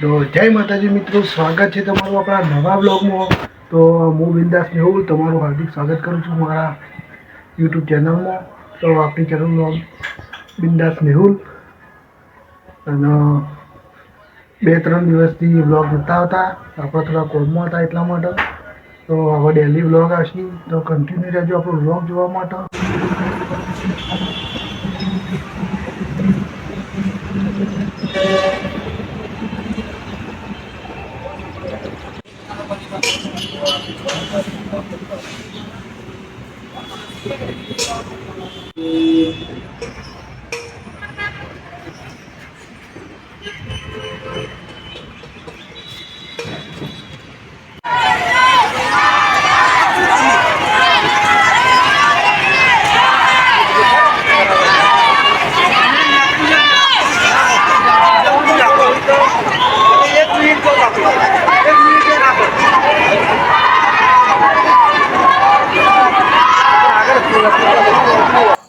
તો જય માતાજી મિત્રો, સ્વાગત છે તમારું આપણા નવા બ્લોગમાં તો હું બિંદાસ મેહુલ તમારું હાર્દિક સ્વાગત કરું છું મારા યુટ્યુબ ચેનલમાં. તો આપણી ચેનલનું નામ બિંદાસ મેહુલ અને બે ત્રણ દિવસથી બ્લોગ નહોતા હતા આપણે થોડા કોમમાં હતા એટલા માટે. તો હવે ડેલી બ્લોગ આવશે. તો કન્ટિન્યુ રહેજો આપણો બ્લોગ જોવા માટે. Thank you.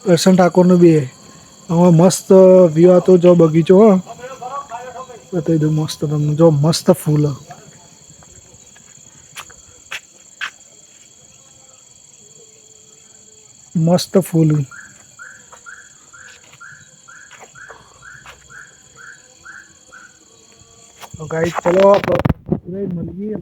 દર્શન ઠાકોરનું બી હવે મસ્ત વ્યૂ હતો જો બગીચો, હો. બતાવી દઉં મસ્ત તમને જો મસ્ત ફૂલ. મસ્ત ફૂલ. ગાઈડ ચલો મળી ગઈ